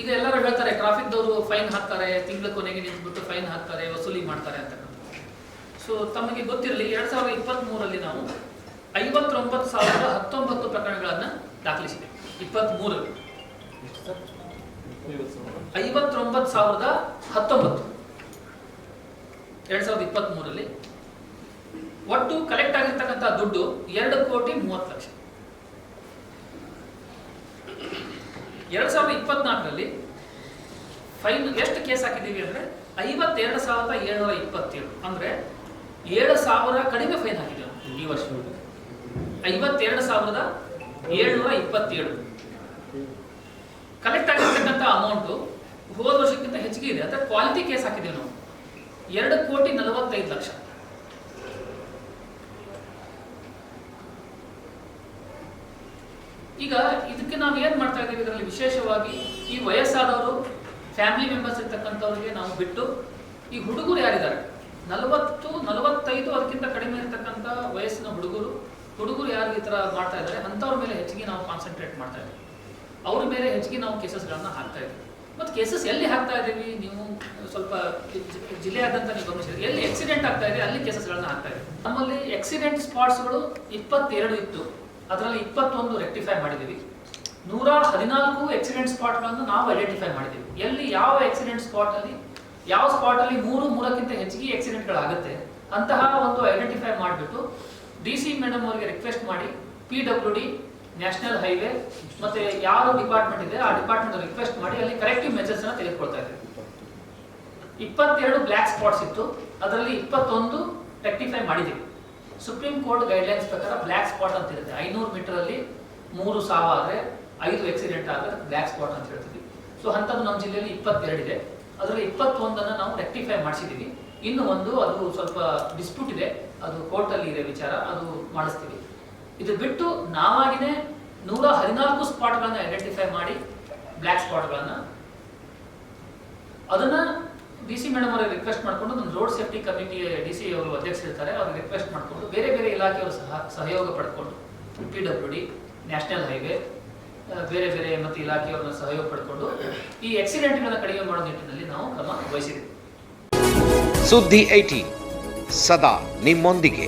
ಈಗ ಎಲ್ಲರೂ ಹೇಳ್ತಾರೆ ಟ್ರಾಫಿಕ್ದವರು ಫೈನ್ ಹಾಕ್ತಾರೆ, ತಿಂಗಳ ಕೊನೆಗೆ ನಿಂತ್ಬಿಟ್ಟು ಫೈನ್ ಹಾಕ್ತಾರೆ, ವಸೂಲಿ ಮಾಡ್ತಾರೆ ಅಂತ ಸೊ ತಮಗೆ ಗೊತ್ತಿರಲಿ, ಎರಡ್ ಸಾವಿರದ ಇಪ್ಪತ್ತ್ ಮೂರಲ್ಲಿ ನಾವು ಐವತ್ತೊಂಬತ್ತು ಸಾವಿರದ ಹತ್ತೊಂಬತ್ತು ಪ್ರಕರಣಗಳನ್ನು ದಾಖಲಿಸಿದೆ ಇಪ್ಪತ್ತ್ ಮೂರಲ್ಲಿ ಐವತ್ತೊಂಬತ್ತು ಸಾವಿರದ ಹತ್ತೊಂಬತ್ತು. ಎರಡ್ ಸಾವಿರದ ಇಪ್ಪತ್ತ್ ಮೂರಲ್ಲಿ ಒಟ್ಟು ಕಲೆಕ್ಟ್ ಆಗಿರ್ತಕ್ಕಂಥ ದುಡ್ಡು ಎರಡು ಕೋಟಿ ಮೂವತ್ತು ಲಕ್ಷ. ಎರಡ್ ಸಾವಿರದ ಇಪ್ಪತ್ನಾಲ್ಕರಲ್ಲಿ ಫೈನ್ ಎಷ್ಟು ಕೇಸ್ ಹಾಕಿದ್ದೀವಿ ಅಂದ್ರೆ ಐವತ್ತೆರಡು ಸಾವಿರದ ಏಳ್ನೂರ ಇಪ್ಪತ್ತೇಳು. ಅಂದ್ರೆ ಏಳು ಸಾವಿರ ಕಡಿಮೆ ಫೈನ್ ಹಾಕಿದ್ದೇವೆ ಈ ವರ್ಷ ಐವತ್ತೆರಡು ಸಾವಿರದ ಏಳ್ನೂರ ಇಪ್ಪತ್ತೇಳು. ಕಲೆಕ್ಟ್ ಆಗಿರ್ತಕ್ಕಂಥ ಅಮೌಂಟು ಹೋದ ವರ್ಷಕ್ಕಿಂತ ಹೆಚ್ಚಿಗೆ ಇದೆ. ಅಂದ್ರೆ ಕ್ವಾಲಿಟಿ ಕೇಸ್ ಹಾಕಿದ್ದೀವಿ ನಾವು. ಎರಡು ಕೋಟಿ ನಲವತ್ತೈದು ಲಕ್ಷ. ಈಗ ಇದಕ್ಕೆ ನಾವು ಏನು ಮಾಡ್ತಾ ಇದ್ದೀವಿ? ಇದರಲ್ಲಿ ವಿಶೇಷವಾಗಿ ಈ ವಯಸ್ಸಾದವರು ಫ್ಯಾಮಿಲಿ ಮೆಂಬರ್ಸ್ ಇರ್ತಕ್ಕಂಥವ್ರಿಗೆ ನಾವು ಬಿಟ್ಟು ಈ ಹುಡುಗರು ಯಾರಿದ್ದಾರೆ? ನಲವತ್ತು, ನಲವತ್ತೈದು ಅದಕ್ಕಿಂತ ಕಡಿಮೆ ಇರತಕ್ಕಂಥ ವಯಸ್ಸಿನ ಹುಡುಗರು ಹುಡುಗರು ಯಾರು ಈ ಥರ ಮಾಡ್ತಾ ಇದ್ದಾರೆ? ಅಂಥವ್ರ ಮೇಲೆ ಹೆಚ್ಚಿಗೆ ನಾವು ಕಾನ್ಸಂಟ್ರೇಟ್ ಮಾಡ್ತಾ ಇದ್ದೀವಿ. ಅವ್ರ ಮೇಲೆ ಹೆಚ್ಚಿಗೆ ನಾವು ಕೇಸಸ್ಗಳನ್ನ ಹಾಕ್ತಾ ಇದ್ದೀವಿ. ಮತ್ತು ಕೇಸಸ್ ಎಲ್ಲಿ ಹಾಕ್ತಾ ಇದ್ದೀವಿ? ನೀವು ಸ್ವಲ್ಪ ಜಿಲ್ಲೆಯಾದಂಥ ನೀವು ಗಮನಿಸಿದ್ರೆ, ಎಲ್ಲಿ ಆಕ್ಸಿಡೆಂಟ್ ಆಗ್ತಾ ಇದೆ, ಅಲ್ಲಿ ಕೇಸಸ್ಗಳನ್ನ ಹಾಕ್ತಾ ಇದ್ದೀವಿ. ನಮ್ಮಲ್ಲಿ ಆಕ್ಸಿಡೆಂಟ್ ಸ್ಪಾಟ್ಸ್ಗಳು ಇಪ್ಪತ್ತೆರಡು ಇತ್ತು. ಅದರಲ್ಲಿ ಇಪ್ಪತ್ತೊಂದು ರೆಕ್ಟಿಫೈ ಮಾಡಿದ್ದೀವಿ ನೂರ ಹದಿನಾಲ್ಕು ಎಕ್ಸಿಡೆಂಟ್ ಸ್ಪಾಟ್ಗಳನ್ನು ನಾವು ಐಡೆಂಟಿಫೈ ಮಾಡಿದ್ದೀವಿ ಎಲ್ಲಿ ಯಾವ ಎಕ್ಸಿಡೆಂಟ್ ಸ್ಪಾಟಲ್ಲಿ ಯಾವ ಸ್ಪಾಟಲ್ಲಿ ಮೂರು, ಮೂರಕ್ಕಿಂತ ಹೆಚ್ಚಿಗೆ ಎಕ್ಸಿಡೆಂಟ್ಗಳಾಗುತ್ತೆ ಅಂತಹ ಒಂದು ಐಡೆಂಟಿಫೈ ಮಾಡಿಬಿಟ್ಟು ಡಿ ಸಿ ಮೇಡಮ್ ಅವರಿಗೆ ರಿಕ್ವೆಸ್ಟ್ ಮಾಡಿ P W D national highway ಮತ್ತೆ ಯಾರು ಡಿಪಾರ್ಟ್ಮೆಂಟ್ ಇದೆ ಆ ಡಿಪಾರ್ಟ್ಮೆಂಟ್ ರಿಕ್ವೆಸ್ಟ್ ಮಾಡಿ ಅಲ್ಲಿ ಕರೆಕ್ಟಿವ್ ಮೆಜರ್ಸ್ ಅನ್ನ ತೆಗೆದುಕೊಳ್ತಾ ಇದ್ದೀವಿ ಇಪ್ಪತ್ತೆರಡು ಬ್ಲ್ಯಾಕ್ ಸ್ಪಾಟ್ಸ್ ಇತ್ತು. ಅದರಲ್ಲಿ ಇಪ್ಪತ್ತೊಂದು ರೆಕ್ಟಿಫೈ ಮಾಡಿದ್ದೀವಿ ಸುಪ್ರೀಂ ಕೋರ್ಟ್ ಗೈಡ್ಲೈನ್ಸ್ ಪ್ರಕಾರ ಬ್ಲ್ಯಾಕ್ ಸ್ಪಾಟ್ ಅಂತ ಇರುತ್ತೆ. ಐನೂರು ಮೀಟರ್ ಅಲ್ಲಿ ಮೂರು ಸಾವು ಆದರೆ ಐದು ಆಕ್ಸಿಡೆಂಟ್ ಆದರೆ ಬ್ಲ್ಯಾಕ್ ಸ್ಪಾಟ್ ಅಂತ ಹೇಳ್ತೀವಿ. ಸೊ ಅಂಥದ್ದು ನಮ್ಮ ಜಿಲ್ಲೆಯಲ್ಲಿ ಇಪ್ಪತ್ತೆರಡು ಇದೆ. ಅದರಲ್ಲಿ ಇಪ್ಪತ್ತೊಂದನ್ನು ನಾವು ರೆಕ್ಟಿಫೈ ಮಾಡಿಸಿದ್ದೀವಿ ಇನ್ನು ಒಂದು ಅದು ಸ್ವಲ್ಪ ಡಿಸ್ಪ್ಯೂಟ್ ಇದೆ. ಅದು ಕೋರ್ಟಲ್ಲಿ ಇದೆ ವಿಚಾರ, ಅದು ಮಾಡಿಸ್ತೀವಿ. ಇದು ಬಿಟ್ಟು ನಾವಾಗಿನೇ ನೂರ ಹದಿನಾಲ್ಕು ಸ್ಪಾಟ್ಗಳನ್ನು ಐಡೆಂಟಿಫೈ ಮಾಡಿ ಬ್ಲ್ಯಾಕ್ ಸ್ಪಾಟ್ಗಳನ್ನು ಅದನ್ನ ಡಿ ಸಿ ಮೇಡಮ್ ಅವರಿಗೆ ರಿಕ್ವೆಸ್ಟ್ ಮಾಡಿಕೊಂಡು ಒಂದು road safety committee D C ಅವರು ಅಧ್ಯಕ್ಷರಿರ್ತಾರೆ ಅವ್ರಿಗೆ ರಿಕ್ವೆಸ್ಟ್ ಮಾಡಿಕೊಂಡು ಬೇರೆ ಬೇರೆ ಇಲಾಖೆಯವರು ಸಹ ಸಹಯೋಗ ಪಡ್ಕೊಂಡು P W D national highway ಬೇರೆ ಬೇರೆ ಮತ್ತು ಇಲಾಖೆಯವ್ರನ್ನ ಸಹಯೋಗ ಪಡ್ಕೊಂಡು ಈ ಆಕ್ಸಿಡೆಂಟ್ಗಳನ್ನ ಕಡಿಮೆ ಮಾಡೋ ನಿಟ್ಟಿನಲ್ಲಿ ನಾವು ಕ್ರಮ ವಹಿಸಿದ್ದೀವಿ. ಸುದ್ದಿ ಐಟಿ, ಸದಾ ನಿಮ್ಮೊಂದಿಗೆ.